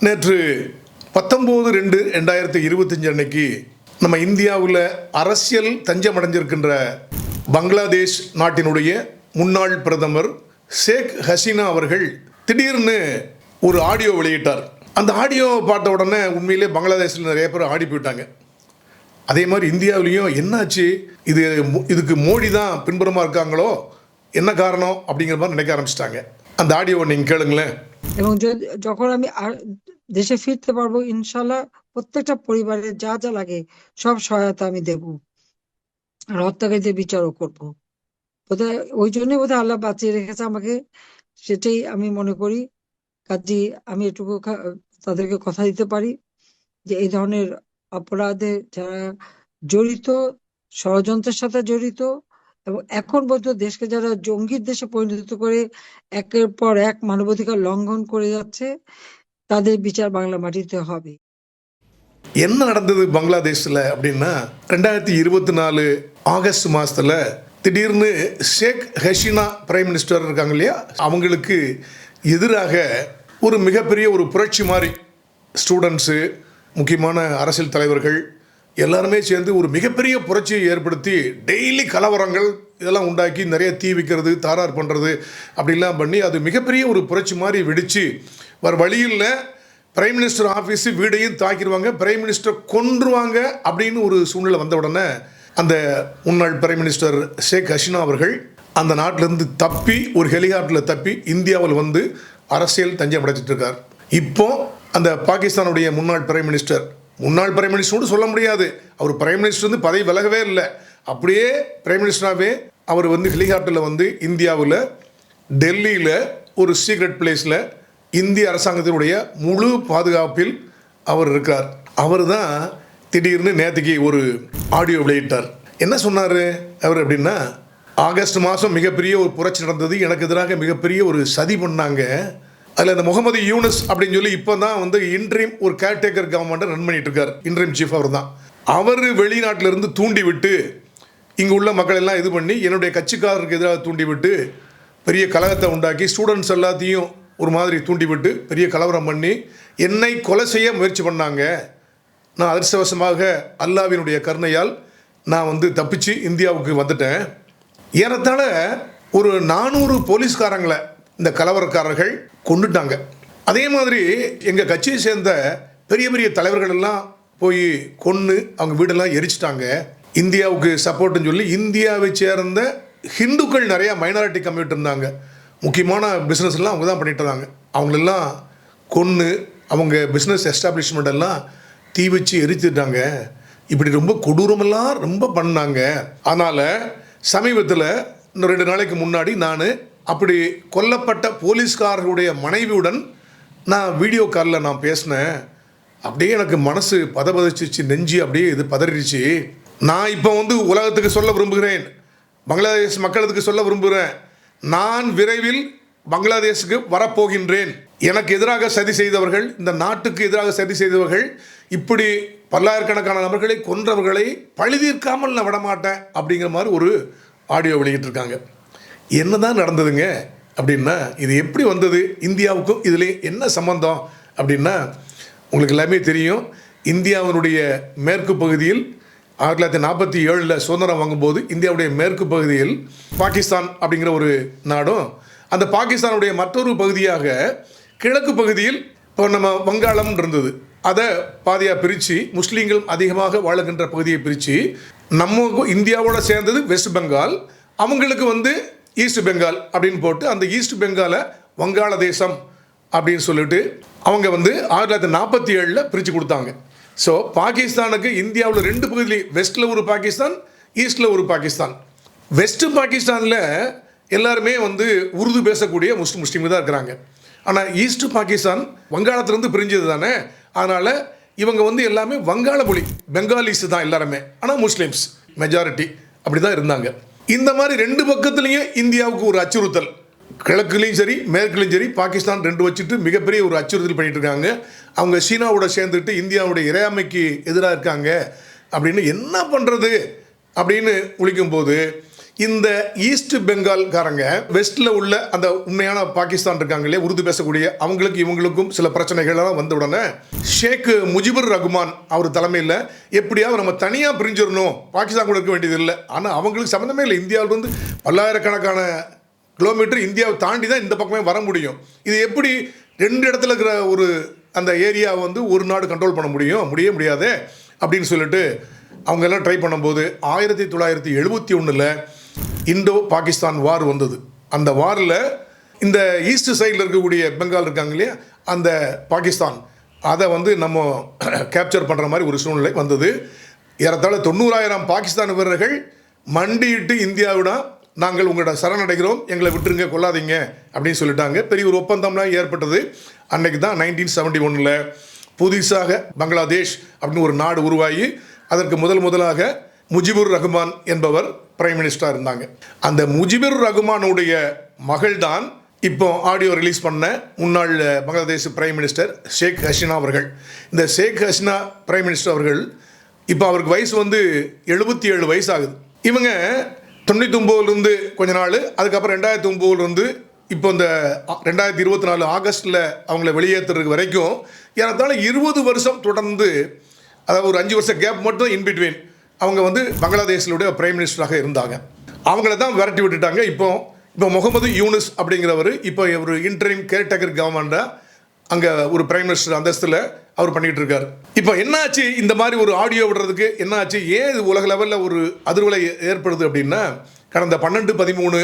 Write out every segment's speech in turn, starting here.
நேற்று பத்தொம்போது ரெண்டு ரெண்டாயிரத்தி இருபத்தஞ்சு அன்னைக்கு நம்ம இந்தியாவில் அரசியல் தஞ்சம் அடைஞ்சிருக்கின்ற பங்களாதேஷ் நாட்டினுடைய முன்னாள் பிரதமர் ஷேக் ஹசீனா அவர்கள் திடீர்னு ஒரு ஆடியோ வெளியிட்டார் அந்த ஆடியோவை பார்த்த உடனே உண்மையிலே பங்களாதேஷில் நிறைய பேர் ஆடி போயிட்டாங்க அதே மாதிரி இந்தியாவிலையும் என்னாச்சு இது மோ- இதுக்கு மோடி தான் பின்புறமாக இருக்காங்களோ என்ன காரணம் அப்படிங்கிற மாதிரி நினைக்க ஆரம்பிச்சிட்டாங்க அந்த ஆடியோவை நீங்கள் கேளுங்களேன் এবং যদি- যখন আমি আর- দেশে ফিরতে পারব, ইনশাল্লাহ প্রত্যেকটা পরিবারের যা যা লাগে সব সহায়তা আমি দেব। আর হত্যাকারীদের বিচারও করব। বোধহয় ওই জন্যই বোধহয় আল্লাহ বাঁচিয়ে রেখেছে আমাকে। সেটাই আমি মনে করি। কাজে, আমি এটুকু তাদেরকে কথা দিতে পারি যে এই ধরনের অপরাধে যারা জড়িত, ষড়যন্ত্রের সাথে জড়িত এবং এখন পর্যন্ত দেশকে যারা জঙ্গির দেশে পরিণত করে একের পর এক মানবাধিকার লঙ্ঘন করে যাচ্ছে তাদের বিচার বাংলা মাটিতে হবে என்ன நடந்தது பங்களாதேஷில் அப்படின்னா ரெண்டாயிரத்தி இருபத்தி நாலு ஆகஸ்ட் மாதத்தில் திடீர்னு ஷேக் ஹசீனா பிரைம் மினிஸ்டர் இருக்காங்க இல்லையா அவங்களுக்கு எதிராக ஒரு மிகப்பெரிய ஒரு புரட்சி மாதிரி ஸ்டூடெண்ட்ஸு முக்கியமான அரசியல் தலைவர்கள் எல்லாருமே சேர்ந்து ஒரு மிகப்பெரிய புரட்சியை ஏற்படுத்தி டெய்லி கலவரங்கள் இதெல்லாம் உண்டாக்கி நிறைய தீ வைக்கிறது தாரார் பண்ணுறது அப்படிலாம் பண்ணி அது மிகப்பெரிய ஒரு புரட்சி மாதிரி வெடித்து வேறு வழியில் பிரைம் மினிஸ்டர் ஆஃபீஸு வீடையும் தாக்கிடுவாங்க பிரைம் மினிஸ்டர் கொன்றுவாங்க அப்படின்னு ஒரு சூழ்நிலை வந்த உடனே அந்த முன்னாள் பிரைம் மினிஸ்டர் ஷேக் ஹசினா அவர்கள் அந்த நாட்டிலேருந்து தப்பி ஒரு ஹெலிகாப்டரில் தப்பி இந்தியாவில் வந்து அரசியல் தஞ்சம் அடைச்சிட்டு இருக்கார். இப்போ அந்த பாகிஸ்தானுடைய முன்னாள் பிரைம் மினிஸ்டர் முன்னாள் பிரைம் மினிஸ்டர்னு சொல்ல முடியாது. அவர் பிரைம் மினிஸ்டர் வந்து பதவி விலகவே இல்லை. அப்படியே பிரைம் மினிஸ்டராகவே அவர் வந்து ஹெலிகாப்டரில் வந்து இந்தியாவில் டெல்லியில் ஒரு சீக்ரெட் பிளேஸில் இந்திய அரசாங்கத்தினுடைய முழு பாதுகாப்பில் அவர் இருக்கார். அவர் தான் திடீர்னு நேற்றுக்கு ஒரு ஆடியோ வெளியிட்டார். என்ன சொன்னார்? அவர் அப்படின்னா ஆகஸ்ட் மாதம் மிகப்பெரிய ஒரு புரட்சி நடந்தது. எனக்கு எதிராக மிகப்பெரிய ஒரு சதி பண்ணாங்க. அதில் அந்த முகமது யூனஸ் அப்படின்னு சொல்லி இப்போ தான் வந்து இன்ட்ரீம் ஒரு கேர்டேக்கர் கவர்மெண்ட்டை ரன் பண்ணிட்டு இருக்கார். இன்ட்ரீம் சீஃப் அவர் தான் அவர் வெளிநாட்டிலிருந்து தூண்டி விட்டு இங்கே உள்ள மக்கள் எல்லாம் இது பண்ணி என்னுடைய கட்சிக்காரருக்கு எதிராக தூண்டி விட்டு பெரிய கலகத்தை உண்டாக்கி ஸ்டூடெண்ட்ஸ் எல்லாத்தையும் ஒரு மாதிரி தூண்டி விட்டு பெரிய கலவரம் பண்ணி என்னை கொலை செய்ய முயற்சி பண்ணாங்க. நான் அதிர்ஷ்டவசமாக அல்லாவினுடைய கருணையால் நான் வந்து தப்பிச்சு இந்தியாவுக்கு வந்துட்டேன். ஏறத்தாழ ஒரு நானூறு போலீஸ்காரங்களை இந்த கலவரக்காரர்கள் கொண்டுட்டாங்க. அதே மாதிரி எங்கள் கட்சியை சேர்ந்த பெரிய பெரிய தலைவர்கள் எல்லாம் போய் கொன்று அவங்க வீடெல்லாம் எரிச்சிட்டாங்க. இந்தியாவுக்கு சப்போர்ட்டுன்னு சொல்லி இந்தியாவை சேர்ந்த ஹிந்துக்கள் நிறையா மைனாரிட்டி கம்யூனிட்டி இருந்தாங்க. முக்கியமான பிஸ்னஸ் எல்லாம் அவங்க தான் பண்ணிட்டு இருந்தாங்க. அவங்களெல்லாம் கொன்று அவங்க பிஸ்னஸ் எஸ்டாப்ளிஷ்மெண்ட் எல்லாம் தீ வச்சு எரித்துட்டாங்க. இப்படி ரொம்ப கொடூரமெல்லாம் ரொம்ப பண்ணாங்க. அதனால் சமீபத்தில் இன்னும் ரெண்டு நாளைக்கு முன்னாடி நான் அப்படி கொல்லப்பட்ட போலீஸ்காரர்களுடைய மனைவியுடன் நான் வீடியோ காலில் நான் பேசினேன். அப்படியே எனக்கு மனசு பதபதிச்சிச்சு நெஞ்சு அப்படியே இது பதறிடுச்சு. நான் இப்போ வந்து உலகத்துக்கு சொல்ல விரும்புகிறேன். பங்களாதேஷ் மக்களுக்கு சொல்ல விரும்புகிறேன். நான் விரைவில் பங்களாதேஷுக்கு வரப்போகின்றேன். எனக்கு எதிராக சதி செய்தவர்கள் இந்த நாட்டுக்கு எதிராக சதி செய்தவர்கள் இப்படி பல்லாயிரக்கணக்கான நபர்களை கொன்றவர்களை பழுதீர்க்காமல் நான் விடமாட்டேன் அப்படிங்கிற மாதிரி ஒரு ஆடியோ வெளியிட்டிருக்காங்க. என்ன தான் நடந்ததுங்க அப்படின்னா இது எப்படி வந்தது? இந்தியாவுக்கும் இதில் என்ன சம்பந்தம் அப்படின்னா உங்களுக்கு எல்லாமே தெரியும். இந்தியாவினுடைய மேற்கு பகுதியில் ஆயிரத்தி தொள்ளாயிரத்தி நாற்பத்தி ஏழில் சுதந்திரம் வாங்கும்போது இந்தியாவுடைய மேற்கு பகுதியில் பாகிஸ்தான் அப்படிங்கிற ஒரு நாடும் அந்த பாகிஸ்தானுடைய மற்றொரு பகுதியாக கிழக்கு பகுதியில் இப்போ நம்ம வங்காளம் இருந்தது. அதை பாதியாக பிரித்து முஸ்லீம்கள் அதிகமாக வாழுகின்ற பகுதியை பிரித்து நம்ம இந்தியாவோட சேர்ந்தது வெஸ்ட் பெங்கால் அவங்களுக்கு வந்து ஈஸ்ட் பெங்கால் அப்படின்னு போட்டு அந்த ஈஸ்ட் பெங்காலை வங்காளதேசம் அப்படின்னு சொல்லிட்டு அவங்க வந்து ஆயிரத்தி தொள்ளாயிரத்தி நாற்பத்தி ஏழில் பிரித்து கொடுத்தாங்க. ஸோ பாகிஸ்தானுக்கு இந்தியாவில் ரெண்டு பகுதியிலையும் வெஸ்ட்டில் ஒரு பாகிஸ்தான் ஈஸ்டில் ஒரு பாகிஸ்தான். வெஸ்ட்டு பாகிஸ்தானில் எல்லாருமே வந்து உருது பேசக்கூடிய முஸ்லிம் முஸ்லீம் தான் இருக்கிறாங்க. ஆனால் ஈஸ்ட் பாகிஸ்தான் வங்காளத்துலேருந்து பிரிஞ்சது தானே? அதனால் இவங்க வந்து எல்லாமே வங்காள மொழி பெங்காலிஸ் தான் எல்லாருமே. ஆனால் முஸ்லீம்ஸ் மெஜாரிட்டி அப்படி தான் இருந்தாங்க. இந்த மாதிரி ரெண்டு பக்கத்துலேயும் இந்தியாவுக்கு ஒரு அச்சுறுத்தல். கிழக்குலையும் சரி மேற்குலையும் சரி பாகிஸ்தான் ரெண்டு வச்சுட்டு மிகப்பெரிய ஒரு அச்சுறுத்தல் பண்ணிட்டு இருக்காங்க அவங்க சீனாவோட சேர்ந்துட்டு இந்தியாவுடைய இறையாமைக்கு எதிராக இருக்காங்க. அப்படின்னு என்ன பண்ணுறது அப்படின்னு முழிக்கும்போது இந்த ஈஸ்ட் பெங்கால்காரங்க வெஸ்ட்டில் உள்ள அந்த உண்மையான பாகிஸ்தான் இருக்காங்க இல்லையா உருது பேசக்கூடிய அவங்களுக்கு இவங்களுக்கும் சில பிரச்சனைகள்லாம் வந்த உடனே ஷேக் முஜிபுர் ரகுமான் அவர் தலைமையில் எப்படியாவது நம்ம தனியாக பிரிஞ்சிடணும் பாகிஸ்தான் கூட இருக்க வேண்டியது இல்லை ஆனால் அவங்களுக்கு சம்மந்தமே இல்லை. இந்தியாவிலிருந்து பல்லாயிரக்கணக்கான கிலோமீட்டர் இந்தியாவை தாண்டி தான் இந்த பக்கமே வர முடியும். இது எப்படி ரெண்டு இடத்துல இருக்கிற ஒரு அந்த ஏரியாவை வந்து ஒரு நாடு கண்ட்ரோல் பண்ண முடியும்? முடிய முடியாதே? அப்படின்னு சொல்லிட்டு அவங்க எல்லாம் ட்ரை பண்ணும்போது ஆயிரத்தி தொள்ளாயிரத்தி எழுபத்தி ஒன்றில் இந்தோ பாகிஸ்தான் வார் வந்தது. அந்த வாரில் இந்த ஈஸ்ட் சைடில் இருக்கக்கூடிய பெங்கால் இருக்காங்க இல்லையா? அந்த பாகிஸ்தான். அதை வந்து நம்ம கேப்சர் பண்ணுற மாதிரி ஒரு சூழ்நிலை வந்தது. ஏறத்தாழ தொண்ணூறாயிரம் பாகிஸ்தான் வீரர்கள் மண்டியிட்டு இந்தியாவிடம் நாங்கள் உங்களோட சரணடைகிறோம். எங்களை விட்டுருங்க கொள்ளாதீங்க அப்படின்னு சொல்லிட்டாங்க. பெரிய ஒரு ஒப்பந்தம்லாம் ஏற்பட்டது. அன்னைக்கு தான் நைன்டீன் செவன்டி ஒன்றில் புதுசாக பங்களாதேஷ் அப்படின்னு ஒரு நாடு உருவாகி அதற்கு முதல் முதலாக முஜிபுர் ரஹ்மான் என்பவர் பிரைம் மினிஸ்டராக இருந்தாங்க. அந்த முஜிபுர் ரஹ்மானுடைய மகள் தான் இப்போ ஆடியோ ரிலீஸ் பண்ண முன்னாள் பங்களாதேஷ் பிரைம் மினிஸ்டர் ஷேக் ஹசினா அவர்கள். இந்த ஷேக் ஹசினா பிரைம் மினிஸ்டர் அவர்கள் இப்போ அவருக்கு வயசு வந்து எழுபத்தி ஏழு வயசு ஆகுது. இவங்க தொண்ணூற்றி ஒம்போதுலேருந்து கொஞ்ச நாள். அதுக்கப்புறம் ரெண்டாயிரத்தி ஒம்போதுலேருந்து இப்போ இந்த ரெண்டாயிரத்தி இருபத்தி நாலு ஆகஸ்ட்டில் அவங்கள வெளியேற்றுறதுக்கு வரைக்கும் ஏறத்தாழ இருபது வருஷம் தொடர்ந்து அதாவது ஒரு அஞ்சு வருஷம் கேப் மட்டும் இன் பிட்வீன் அவங்க வந்து பங்களாதேஷிலுடைய பிரைம் மினிஸ்டராக இருந்தாங்க. அவங்கள தான் விரட்டி விட்டுட்டாங்க. இப்போ இப்போ முகமது யூனிஸ் அப்படிங்கிறவர் இப்போ ஒரு இன்டரிம் கேர்டேக்கர் கவர்மெண்ட்டாக அங்கே ஒரு பிரைம் மினிஸ்டர் அந்தஸ்தில் அவர் பண்ணிகிட்டு இருக்கார். இப்போ என்னாச்சு இந்த மாதிரி ஒரு ஆடியோ விடுறதுக்கு? என்னாச்சு? ஏன் இது உலக லெவலில் ஒரு அதிர்வலை ஏற்படுது அப்படின்னா கடந்த பன்னெண்டு பதிமூணு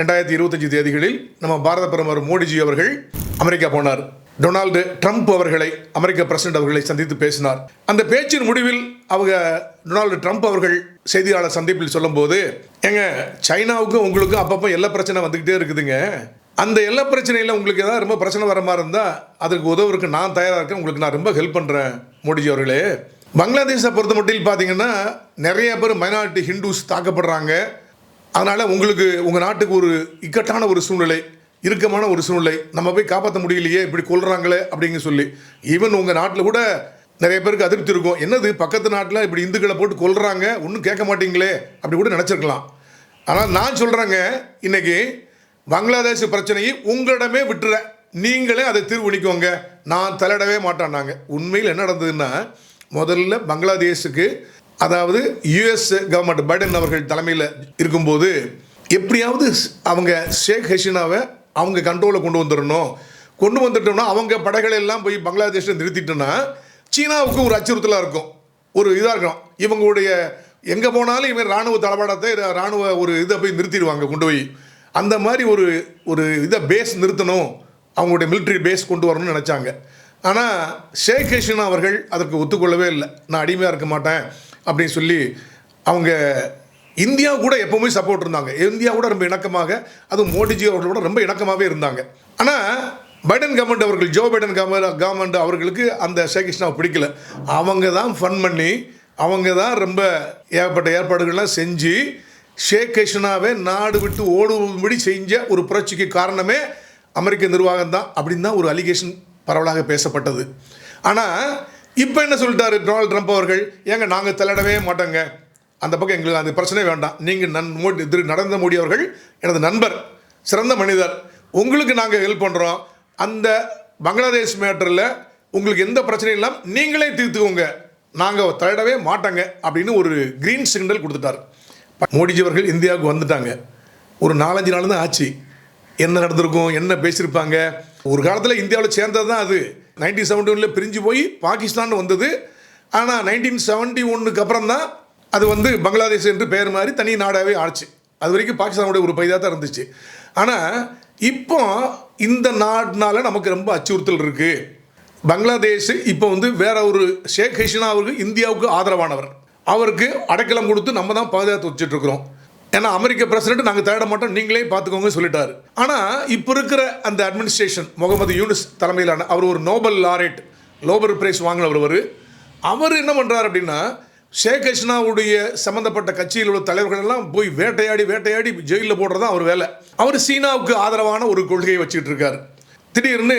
ரெண்டாயிரத்தி இருபத்தஞ்சு தேதிகளில் நம்ம பாரத பிரதமர் மோடிஜி அவர்கள் அமெரிக்கா போனார். டொனால்டு ட்ரம்ப் அவர்களை அமெரிக்க பிரசிடென்ட் அவர்களை சந்தித்து பேசினார். அந்த பேச்சின் முடிவில் அவங்க டொனால்டு ட்ரம்ப் அவர்கள் செய்தியாளர் சந்திப்பில் சொல்லும்போது ஏங்க சைனாவுக்கும் உங்களுக்கும் அப்பப்போ எல்லா பிரச்சனை வந்துக்கிட்டே இருக்குதுங்க. அந்த எல்லா பிரச்சனையில் உங்களுக்கு ஏதாவது ரொம்ப பிரச்சனை வர மாதிரி இருந்தால் அதுக்கு உதவுறதுக்கு நான் தயாராக இருக்கேன். உங்களுக்கு நான் ரொம்ப ஹெல்ப் பண்ணுறேன் மோடிஜி அவர்களே. பங்களாதேஷை பொறுத்த மட்டும் பார்த்தீங்கன்னா நிறைய பேர் மைனாரிட்டி ஹிந்துஸ் தாக்கப்படுறாங்க. அதனால் உங்களுக்கு உங்கள் நாட்டுக்கு ஒரு இக்கட்டான ஒரு சூழ்நிலை இறுக்கமான ஒரு சூழ்நிலை. நம்ம போய் காப்பாற்ற முடியலையே இப்படி கொள்றாங்களே அப்படிங்க சொல்லி. ஈவன் உங்கள் நாட்டில் கூட நிறைய பேருக்கு அதிருப்தி இருக்கும். என்னது பக்கத்து நாட்டில் இப்படி இந்துக்களை போட்டு கொள்கிறாங்க ஒன்றும் கேட்க மாட்டீங்களே அப்படி கூட நினச்சிருக்கலாம். ஆனால் நான் சொல்கிறேங்க இன்னைக்கு பங்களாதேஷ் பிரச்சனையை உங்களிடமே விட்டுறேன் நீங்களே அதை தீர்வுணிக்கோங்க. நான் தலையிடவே மாட்டேன்னாங்க. உண்மையில் என்ன நடந்ததுன்னா முதல்ல பங்களாதேஷுக்கு அதாவது யுஎஸ் கவர்மெண்ட் பைடன் அவர்கள் தலைமையில் இருக்கும்போது எப்படியாவது அவங்க ஷேக் ஹசீனாவை அவங்க கண்ட்ரோலில் கொண்டு வந்துடணும். கொண்டு வந்துட்டோம்னா அவங்க படைகளை எல்லாம் போய் பங்களாதேஷில் நிறுத்திட்டோன்னா சீனாவுக்கும் ஒரு அச்சுறுத்தலாக இருக்கும். ஒரு இதாக இருக்கும். இவங்களுடைய எங்கே போனாலும் இவங்க ராணுவ தளவாடத்தை ராணுவ ஒரு இதை போய் நிறுத்திடுவாங்க கொண்டு போய். அந்த மாதிரி ஒரு ஒரு இதை பேஸ் நிறுத்தணும். அவங்களுடைய மிலிட்ரி பேஸ் கொண்டு வரணும்னு நினச்சாங்க. ஆனால் ஷேக் ஹசீனா அவர்கள் அதற்கு ஒத்துக்கொள்ளவே இல்லை. நான் அடிமையாக இருக்க மாட்டேன் அப்படின்னு சொல்லி அவங்க இந்தியா கூட எப்பவுமே சப்போர்ட் இருந்தாங்க. இந்தியா கூட ரொம்ப இணக்கமாக அதுவும் மோடிஜி அவர்களோட ரொம்ப இணக்கமாகவே இருந்தாங்க. ஆனால் பைடன் கவர்மெண்ட் அவர்கள் ஜோ பைடன் கவர்மெண்ட் கவர்மெண்ட் அவர்களுக்கு அந்த ஷேக் ஹசீனாவை பிடிக்கல. அவங்க தான் ஃபன் பண்ணி அவங்க தான் ரொம்ப ஏகப்பட்ட ஏற்பாடுகள்லாம் செஞ்சு ஷேக் ஹசீனாவை நாடு விட்டு ஓடும்படி செஞ்ச ஒரு புரட்சிக்கு காரணமே அமெரிக்க நிர்வாகம் தான் அப்படின்னு தான் ஒரு அலிகேஷன் பரவலாக பேசப்பட்டது. ஆனால் இப்போ என்ன சொல்லிட்டாரு டொனால்டு ட்ரம்ப் அவர்கள்? ஏங்க நாங்கள் தலையிடவே மாட்டோங்க. அந்த பக்கம் எங்களுக்கு அந்த பிரச்சனை வேண்டாம். நீங்கள் நன் மோடி திரு நரேந்திர மோடி அவர்கள் எனது நண்பர் சிறந்த மனிதர் உங்களுக்கு நாங்கள் ஹெல்ப் பண்ணுறோம் அந்த பங்களாதேஷ் மேட்டரில் உங்களுக்கு எந்த பிரச்சனையும் இல்லாமல் நீங்களே தீர்த்துக்கோங்க. நாங்கள் தலையிடவே மாட்டோங்க அப்படின்னு ஒரு க்ரீன் சிக்னல் கொடுத்துட்டார். மோடிஜி அவர்கள் இந்தியாவுக்கு வந்துட்டாங்க. ஒரு நாலஞ்சு நாள் தான் ஆச்சு. என்ன நடந்திருக்கும் என்ன பேசியிருப்பாங்க? ஒரு காலத்தில் இந்தியாவில் சேர்ந்தது தான் அது. நைன்டீன் செவன்டி ஒனில் பிரிஞ்சு போய் பாகிஸ்தான் வந்தது. ஆனால் நைன்டீன் செவன்டி ஒன்றுக்கு அப்புறம் தான் அது வந்து பங்களாதேஷ் என்று பெயர் மாதிரி தனி நாடாகவே ஆச்சு. அது வரைக்கும் பாகிஸ்தானுடைய ஒரு பகுதியாக தான் இருந்துச்சு. ஆனால் இப்போ இந்த நாடுனால நமக்கு ரொம்ப அச்சுறுத்தல் இருக்குது பங்களாதேஷ் இப்போ வந்து வேற ஒரு ஷேக் ஹசீனா அவர்கள் இந்தியாவுக்கு ஆதரவானவர். அவருக்கு அடைக்கலம் கொடுத்து நம்ம தான் பாதுகாத்து வச்சுட்ருக்குறோம். ஏன்னா அமெரிக்க பிரசிடென்ட் நாங்கள் தேட மாட்டோம் நீங்களே பார்த்துக்கோங்க சொல்லிட்டாரு. ஆனால் இப்போ இருக்கிற அந்த அட்மினிஸ்ட்ரேஷன் முகமது யூனிஸ் தலைமையிலான அவர் ஒரு நோபல் லாரேட் லோபர் பிரைஸ் வாங்கினவர் அவர். அவர் என்ன பண்ணுறார் அப்படின்னா ஷேக் ஹசீனாவுடைய சம்மந்தப்பட்ட கட்சியில் உள்ள தலைவர்கள் எல்லாம் போய் வேட்டையாடி வேட்டையாடி ஜெயிலில் போடுறது தான் அவர் வேலை. அவர் சீனாவுக்கு ஆதரவான ஒரு கொள்கையை வச்சுக்கிட்டு இருக்கார். திடீர்னு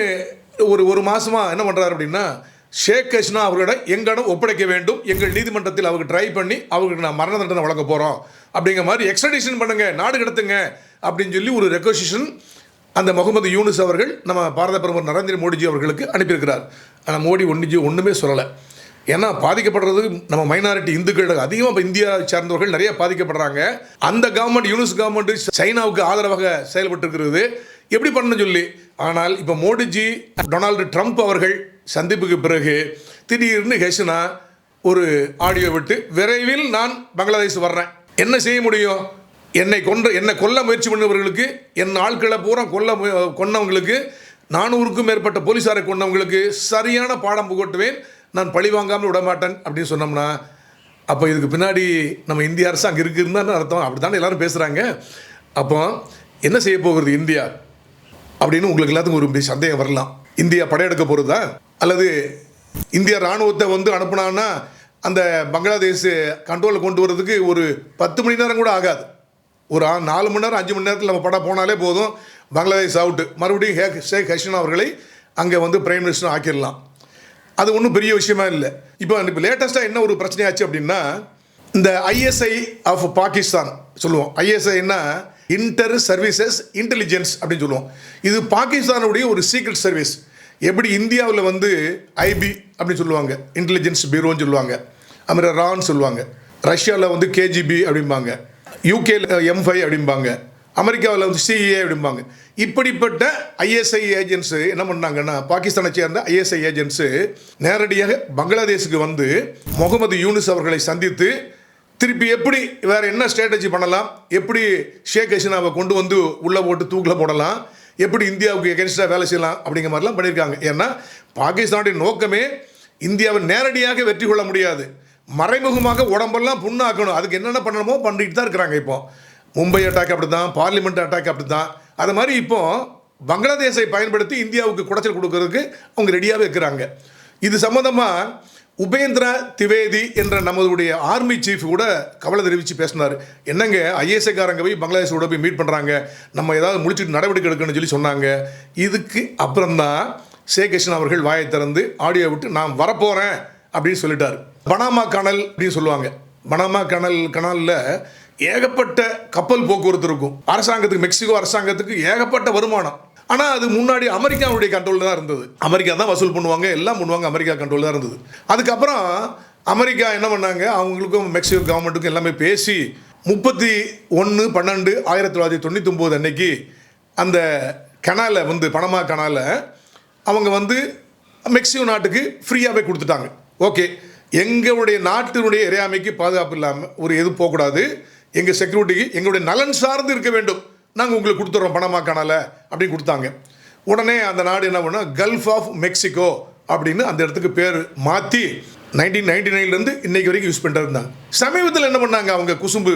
ஒரு ஒரு மாதமாக என்ன பண்ணுறாரு அப்படின்னா ஷேக் ஹசினா அவர்களிடம் எங்களிடம் ஒப்படைக்க வேண்டும்? எங்கள் நீதிமன்றத்தில் அவருக்கு ட்ரை பண்ணி அவருக்கு நான் மரண தண்டனை வழங்க போகிறோம் அப்படிங்கிற மாதிரி எக்ஸ்ட்ரடிஷன் பண்ணுங்க நாடு கடத்துங்க அப்படின்னு சொல்லி ஒரு ரெக்கோசிஷன் அந்த முகமது யூனுஸ் அவர்கள் நம்ம பாரத பிரதமர் நரேந்திர மோடிஜி அவர்களுக்கு அனுப்பியிருக்கிறார். ஆனால் மோடி ஒன்றிஜி ஒன்றுமே சொல்லலை. ஏன்னா பாதிக்கப்படுறது நம்ம மைனாரிட்டி இந்துக்கள் அதிகமாக இப்போ இந்தியா சார்ந்தவர்கள் நிறைய பாதிக்கப்படுறாங்க. அந்த கவர்மெண்ட் யூனிஸ் கவர்மெண்ட் சைனாவுக்கு ஆதரவாக செயல்பட்டு இருக்கிறது எப்படி பண்ணணும் சொல்லி? ஆனால் இப்போ மோடிஜி டொனால்டு ட்ரம்ப் அவர்கள் சந்திப்புக்கு பிறகு திடீர்னு ஹெசனா ஒரு ஆடியோ விட்டு விரைவில் நான் பங்களாதேஷ் வர்றேன். என்ன செய்ய முடியும்? என்னை கொன்ற என்னை கொல்ல முயற்சி பண்ணவர்களுக்கு என் ஆட்களை பூரா கொல்ல மு- கொன்னவங்களுக்கு நானூறுக்கும் மேற்பட்ட போலீஸாரை கொண்டவங்களுக்கு சரியான பாடம் புகட்டுவேன். நான் பழி வாங்காமல் விட மாட்டேன் அப்படின்னு சொன்னோம்னா அப்போ இதுக்கு பின்னாடி நம்ம இந்திய அரசு அங்கே இருக்குதுன்னு அர்த்தம். அப்படி தானே எல்லாரும் பேசுகிறாங்க அப்போ என்ன செய்ய போகிறது இந்தியா? அப்படின்னு உங்களுக்கு எல்லாத்துக்கும் ஒரு சந்தேகம் வரலாம். இந்தியா படையெடுக்க போகிறதா அல்லது இந்திய இராணுவத்தை வந்து அனுப்புனான்னா அந்த பங்களாதேஷ் கண்ட்ரோலில் கொண்டு வரதுக்கு ஒரு பத்து மணி நேரம் கூட ஆகாது. ஒரு நாலு மணி நேரம் அஞ்சு மணி நேரத்தில் நம்ம படம் போனாலே போதும். பங்களாதேஷ் அவுட்டு மறுபடியும் ஹே ஷேக் ஹசீனா அவர்களை அங்கே வந்து பிரைம் மினிஸ்டர் ஆக்கிடலாம் அது ஒன்றும் பெரிய விஷயமா இல்லை. இப்போ இப்போ லேட்டஸ்ட்டாக என்ன ஒரு பிரச்சனையாச்சு அப்படின்னா இந்த ஐஎஸ்ஐ ஆஃப் பாகிஸ்தான் சொல்லுவோம். ஐஎஸ்ஐன்னா இன்டர் சர்வீசஸ் இன்டெலிஜென்ஸ் அப்படின்னு சொல்லுவோம். இது பாகிஸ்தானுடைய ஒரு சீக்ரெட் சர்வீஸ் எப்படி இந்தியாவில் வந்து ஐபி அப்படின்னு சொல்லுவாங்க இன்டெலிஜென்ஸ் பியூரோன்னு சொல்லுவாங்க அப்புறம் ரான்னு சொல்லுவாங்க ரஷ்யாவில் வந்து கேஜிபி அப்படிம்பாங்க யூகேல எம் ஃபைவ் அப்படிம்பாங்க அமெரிக்காவில் வந்து சிஏ அப்படிம்பாங்க. இப்படிப்பட்ட ஐஎஸ்ஐ ஏஜென்ட்ஸு என்ன பண்ணாங்கன்னா பாகிஸ்தானை சேர்ந்த ஐஎஸ்ஐ ஏஜென்ட்ஸு நேரடியாக பங்களாதேஷுக்கு வந்து முகமது யூனிஸ் அவர்களை சந்தித்து திருப்பி எப்படி வேறு என்ன ஸ்ட்ராட்டஜி பண்ணலாம் எப்படி ஷேக் ஹசீனாவை கொண்டு வந்து உள்ளே போட்டு தூக்கில் போடலாம் எப்படி இந்தியாவுக்கு எகென்ஸ்டாக வேலை செய்யலாம் அப்படிங்கிற மாதிரிலாம் பண்ணியிருக்காங்க. ஏன்னா பாகிஸ்தானுடைய நோக்கமே இந்தியாவை நேரடியாக வெற்றி கொள்ள முடியாது. மறைமுகமாக உடம்பெல்லாம் புண்ணாக்கணும். அதுக்கு என்னென்ன பண்ணணுமோ பண்ணிட்டு தான் இருக்கிறாங்க இப்போ. மும்பை அட்டாக் அப்படி தான் பார்லிமெண்ட் அட்டாக் அப்படி தான் அது மாதிரி இப்போ பங்களாதேஷை பயன்படுத்தி இந்தியாவுக்கு குடைச்சல் கொடுக்கறதுக்கு அவங்க ரெடியாகவே இருக்கிறாங்க. இது சம்மந்தமாக உபேந்திரா திவேதி என்ற நமதுடைய ஆர்மி சீஃப் கூட கவலை தெரிவித்து பேசினார். என்னங்க ஐஎஸ்ஐக்காரங்க போய் பங்களாதேஷோட போய் மீட் பண்ணுறாங்க நம்ம ஏதாவது முடிச்சுட்டு நடவடிக்கை எடுக்கணும்னு சொல்லி சொன்னாங்க. இதுக்கு அப்புறம்தான் சேகிருஷ்ணன் அவர்கள் வாயை திறந்து ஆடியோ விட்டு நான் வரப்போகிறேன் அப்படின்னு சொல்லிட்டார். பனாமா கனல் அப்படின்னு சொல்லுவாங்க. பனாமா கனல் கனலில் ஏகப்பட்ட கப்பல் போக்குவரத்து இருக்கும். அரசாங்கத்துக்கு மெக்சிகோ அரசாங்கத்துக்கு ஏகப்பட்ட வருமானம். ஆனால் அது முன்னாடி அமெரிக்காவுடைய கண்ட்ரோலில் தான் இருந்தது. அமெரிக்கா தான் வசூல் பண்ணுவாங்க எல்லாம் பண்ணுவாங்க அமெரிக்கா கண்ட்ரோல் தான் இருந்தது. அதுக்கப்புறம் அமெரிக்கா என்ன பண்ணாங்க? அவங்களுக்கும் மெக்சிகோ கவர்மெண்ட்டுக்கும் எல்லாமே பேசி முப்பத்தி ஒன்று பன்னெண்டு ஆயிரத்தி தொள்ளாயிரத்தி தொண்ணூத்தொம்போது அன்னைக்கு அந்த கனாலை வந்து பனமா கனாலை அவங்க வந்து மெக்சிகோ நாட்டுக்கு ஃப்ரீயாகவே கொடுத்துட்டாங்க. ஓகே எங்களுடைய நாட்டினுடைய இறையாமைக்கு பாதுகாப்பு இல்லாமல் ஒரு எதுவும் போகக்கூடாது. எங்கள் செக்யூரிட்டிக்கு எங்களுடைய நலன் சார்ந்து இருக்க வேண்டும். நாங்கள் உங்களுக்கு கொடுத்துட்றோம் பணமா காணல அப்படின்னு கொடுத்தாங்க. உடனே அந்த நாடு என்ன பண்ணால் கல்ஃப் ஆஃப் மெக்சிகோ அப்படின்னு அந்த இடத்துக்கு பேர் மாற்றி நைன்டீன் நைன்டி நைன்லேருந்து இன்னைக்கு வரைக்கும் யூஸ் பண்ணிட்டு இருந்தாங்க. சமீபத்தில் என்ன பண்ணாங்க அவங்க குசும்பு?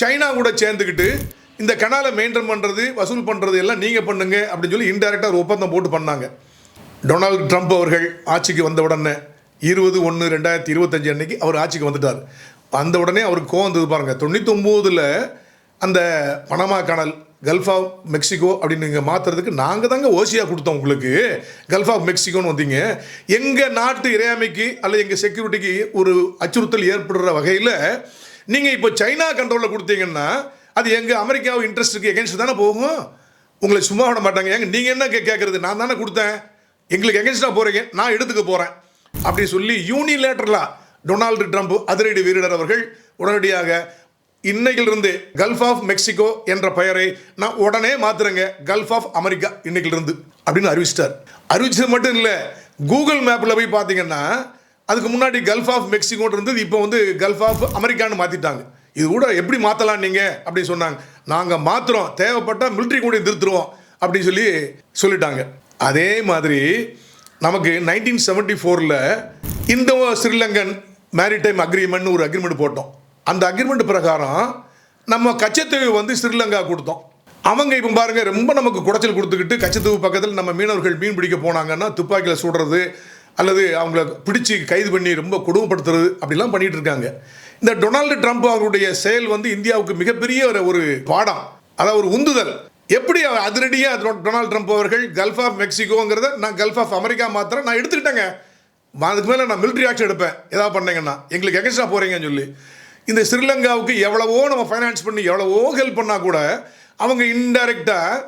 சைனா கூட சேர்ந்துக்கிட்டு இந்த கனாலை மெயின்டைன் பண்ணுறது வசூல் பண்ணுறது எல்லாம் நீங்கள் பண்ணுங்க அப்படின்னு சொல்லி இன்டெரக்டாக ஒரு ஒப்பந்தம் போட்டு பண்ணாங்க. டொனால்டு ட்ரம்ப் அவர்கள் ஆட்சிக்கு வந்த உடனே இருபது ஒன்று ரெண்டாயிரத்தி இருபத்தஞ்சு அன்னைக்கு அவர் ஆட்சிக்கு வந்துட்டார். வந்த உடனே அவருக்கு கோவம் வந்தது பாருங்கள் தொண்ணூத்தொம்போதில் அந்த பனமா கனல் கல்ஃப் ஆஃப் மெக்சிகோ அப்படின்னு நீங்கள் மாற்றுறதுக்கு நாங்கள் தாங்க ஓசியாக கொடுத்தோம் உங்களுக்கு. கல்ஃப் ஆஃப் மெக்சிகோன்னு வந்தீங்க. எங்கள் நாட்டு இறையாமைக்கு அல்லது எங்கள் செக்யூரிட்டிக்கு ஒரு அச்சுறுத்தல் ஏற்படுற வகையில் நீங்கள் இப்போ சைனா கண்ட்ரோலில் கொடுத்தீங்கன்னா அது எங்கள் அமெரிக்காவை இன்ட்ரெஸ்ட்டுக்கு எகென்ஸ்ட் தானே போகும்? உங்களை சும்மா விட மாட்டாங்க. ஏங்க நீங்கள் என்ன கே கேட்குறது நான் தானே கொடுத்தேன். எங்களுக்கு எகென்ஸ்டாக போகிறீங்க நான் எடுத்துக்க போகிறேன் அப்படி சொல்லி யூனிலேட்டரலாக டொனால்டு ட்ரம்ப் அதிரடி வீரர் அவர்கள் உடனடியாக இன்னைக்கிலிருந்து கல்ஃப் ஆஃப் மெக்சிகோ என்ற பெயரை நான் உடனே மாத்துறேங்க. கல்ஃப் ஆஃப் அமெரிக்கா இன்னைக்கிலிருந்து அப்படின்னு அறிவிச்சிட்டார். அறிவிச்சது மட்டும் இல்லை கூகுள் மேப்பில் போய் பார்த்தீங்கன்னா அதுக்கு முன்னாடி கல்ஃப் ஆஃப் மெக்சிகோன்னு இருந்தது இப்போ வந்து கல்ஃப் ஆஃப் அமெரிக்கான்னு மாற்றிட்டாங்க இது கூட எப்படி மாற்றலாம் நீங்கள் அப்படின்னு சொன்னாங்க. நாங்கள் மாற்றுறோம் தேவைப்பட்டால் மிலிட்ரி கூட திருத்துருவோம் அப்படின்னு சொல்லி சொல்லிட்டாங்க. அதே மாதிரி நமக்கு நைன்டீன் செவன்ட்டி ஃபோரில் இந்தோ ஸ்ரீலங்கன் மேரிடைம் அக்ரிமெண்ட்னு ஒரு அக்ரிமெண்ட் போட்டோம். அந்த அக்ரிமெண்ட் பிரகாரம் நம்ம கச்சத்தீவு வந்து ஸ்ரீலங்கா கொடுத்தோம். அவங்க இப்போ பாருங்க ரொம்ப நமக்கு குடைச்சல் கொடுத்துக்கிட்டு கச்சத்தீவு பக்கத்தில் நம்ம மீனவர்கள் மீன் பிடிக்க போனாங்கன்னா துப்பாக்கியில் சுடுறது அல்லது அவங்கள பிடிச்சி கைது பண்ணி ரொம்ப கொடுமைப்படுத்துறது அப்படிலாம் பண்ணிட்டு இருக்காங்க. இந்த டொனால்டு ட்ரம்ப் அவருடைய செயல் வந்து இந்தியாவுக்கு மிகப்பெரிய ஒரு ஒரு பாடம் அதாவது ஒரு உந்துதல். எப்படி அவர் அதிரடியாக டொனால்டு ட்ரம்ப் அவர்கள் கல்ஃப் ஆஃப் மெக்சிகோங்கிறத நான் கல்ஃப் ஆஃப் அமெரிக்கா மாத்திரம் நான் எடுத்துக்கிட்டேங்க. அதுக்கு மேலே நான் மிலிட்ரி ஆக்ஷன் எடுப்பேன். ஏதாவது பண்ணீங்கன்னா எங்களுக்கு எகென்ஸ்டாக போகிறீங்கன்னு சொல்லி. இந்த ஸ்ரீலங்காவுக்கு எவ்வளவோ நம்ம ஃபைனான்ஸ் பண்ணி எவ்வளவோ ஹெல்ப் பண்ணால் கூட அவங்க இன்டைரக்டாக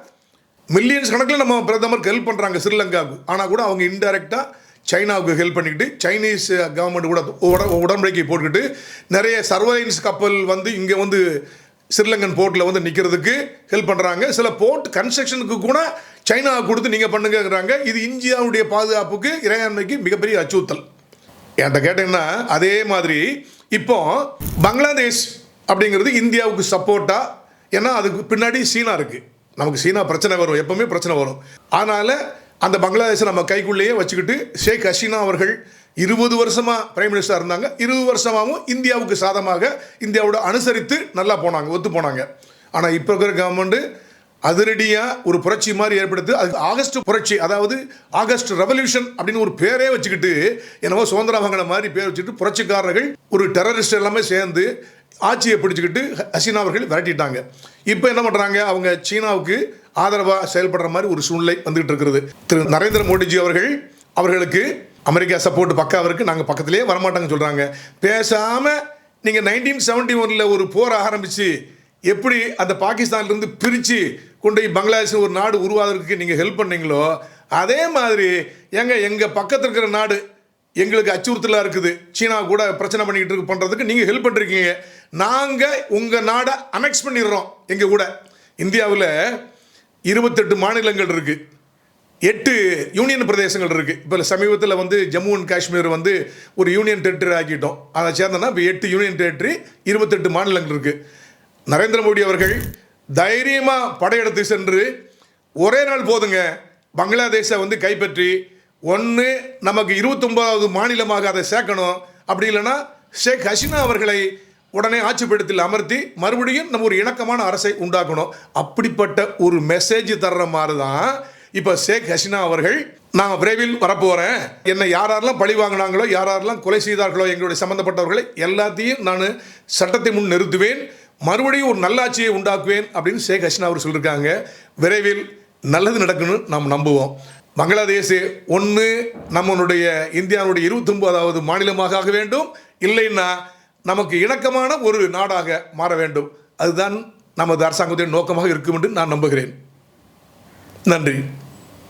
மில்லியன்ஸ் கணக்கில் நம்ம பிரதமருக்கு ஹெல்ப் பண்ணுறாங்க ஸ்ரீலங்காவுக்கு. ஆனால் கூட அவங்க இன்டைரக்டாக சைனாவுக்கு ஹெல்ப் பண்ணிக்கிட்டு சைனீஸ் கவர்மெண்ட் கூட உடன்படிக்கை போட்டுக்கிட்டு நிறைய சர்வைலன்ஸ் கப்பல் வந்து இங்கே வந்து ஸ்ரீலங்கன் போர்ட்டில் வந்து நிற்கிறதுக்கு ஹெல்ப் பண்ணுறாங்க சில போர்ட் கன்ஸ்ட்ரக்ஷனுக்கு கூட சைனாவை கொடுத்து நீங்கள் பண்ணுங்கிறாங்க இது இந்தியாவுடைய பாதுகாப்புக்கு இறையாண்மைக்கு மிகப்பெரிய அச்சுறுத்தல். என்கிட்ட கேட்டீங்கன்னா அதே மாதிரி இப்போ பங்களாதேஷ் அப்படிங்கிறது இந்தியாவுக்கு சப்போர்ட்டா ஏன்னா அதுக்கு பின்னாடி சீனா இருக்கு. நமக்கு சீனா பிரச்சனை வரும் எப்பவுமே பிரச்சனை வரும். அதனால அந்த பங்களாதேஷை நம்ம கைக்குள்ளேயே வச்சுக்கிட்டு ஷேக் ஹசீனா அவர்கள் இருபது வருஷமாக பிரைம் மினிஸ்டர் இருந்தாங்க. இருபது வருஷமாகவும் இந்தியாவுக்கு சாதமாக இந்தியாவோட அனுசரித்து நல்லா போனாங்க ஒத்து போனாங்க. ஆனால் இப்போ இருக்கிற கவர்மெண்ட்டு அதிரடியாக ஒரு புரட்சி மாதிரி ஏற்படுத்து அதுக்கு ஆகஸ்ட் புரட்சி அதாவது ஆகஸ்ட் ரெவல்யூஷன் அப்படின்னு ஒரு பேரே வச்சுக்கிட்டு என்னவோ சுதந்திரம் வாங்கின மாதிரி பேர் வச்சுக்கிட்டு புரட்சிக்காரர்கள் ஒரு டெரரிஸ்ட் எல்லாமே சேர்ந்து ஆட்சியை பிடிச்சிக்கிட்டு ஹசீனா அவர்கள் விரட்டிட்டாங்க. இப்போ என்ன பண்ணுறாங்க அவங்க சீனாவுக்கு ஆதரவாக செயல்படுற மாதிரி ஒரு சூழ்நிலை வந்துகிட்டு இருக்கிறது. திரு நரேந்திர மோடிஜி அவர்கள் அவர்களுக்கு அமெரிக்கா சப்போர்ட் பக்காவிற்கு நாங்கள் பக்கத்திலே வரமாட்டாங்கன்னு சொல்கிறாங்க பேசாமல் நீங்கள் நைன்டீன் செவன்டி ஒனில் ஒரு போர் ஆரம்பித்து எப்படி அந்த பாகிஸ்தான்லேருந்து பிரித்து கொண்டு போய் பங்களாதேஷ் ஒரு நாடு உருவாகிறதுக்கு நீங்கள் ஹெல்ப் பண்ணீங்களோ அதே மாதிரி எங்க எங்கள் பக்கத்தில் இருக்கிற நாடு எங்களுக்கு அச்சுறுத்தலாக இருக்குது. சீனா கூட பிரச்சனை பண்ணிக்கிட்டு இருக்கு பண்ணுறதுக்கு நீங்கள் ஹெல்ப் பண்ணிருக்கீங்க. நாங்கள் உங்கள் நாடை அனெக்ஸ் பண்ணிடுறோம் எங்கள் கூட. இந்தியாவில் இருபத்தெட்டு மாநிலங்கள் இருக்குது எட்டு யூனியன் பிரதேசங்கள் இருக்குது இப்போ சமீபத்தில் வந்து ஜம்மு அண்ட் காஷ்மீர் வந்து ஒரு யூனியன் டெரிட்டரி ஆக்கிட்டோம். அதை சேர்ந்தோன்னா இப்போ எட்டு யூனியன் டெரிட்டரி இருபத்தெட்டு மாநிலங்கள் இருக்குது நரேந்திர மோடி அவர்கள் தைரியமாக படையெடுத்து சென்று ஒரே நாள் போதுங்க பங்களாதேஷை வந்து கைப்பற்றி ஒன்று நமக்கு இருபத்தொம்போதாவது மாநிலமாக அதை சேர்க்கணும். அப்படி இல்லைன்னா ஷேக் ஹசீனா அவர்களை உடனே ஆட்சிப்படத்தில் அமர்த்தி மறுபடியும் நம்ம ஒரு இணக்கமான அரசை உண்டாக்கணும். அப்படிப்பட்ட ஒரு மெசேஜ் தர்ற மாதிரி தான் இப்போ ஷேக் ஹசீனா அவர்கள் நான் விரைவில் வரப்போகிறேன் என்னை யாரெல்லாம் பழி வாங்கினாங்களோ யாரெல்லாம் கொலை செய்தார்களோ எங்களுடைய சம்மந்தப்பட்டவர்களை எல்லாத்தையும் நான் சட்டத்தை முன் நிறுத்துவேன். மறுபடியும் ஒரு நல்லாட்சியை உண்டாக்குவேன் அப்படின்னு ஷேக் ஹசினா அவர் சொல்லியிருக்காங்க விரைவில் நல்லது நடக்குன்னு நாம் நம்புவோம். பங்களாதேஷ் ஒன்று நம்மளுடைய இந்தியாவுடைய இருபத்தொன்பதாவது மாநிலமாக ஆக வேண்டும். இல்லைன்னா நமக்கு இணக்கமான ஒரு நாடாக மாற வேண்டும். அதுதான் நமது அரசாங்கத்தின் நோக்கமாக இருக்கும் என்று நான் நம்புகிறேன். நன்றி.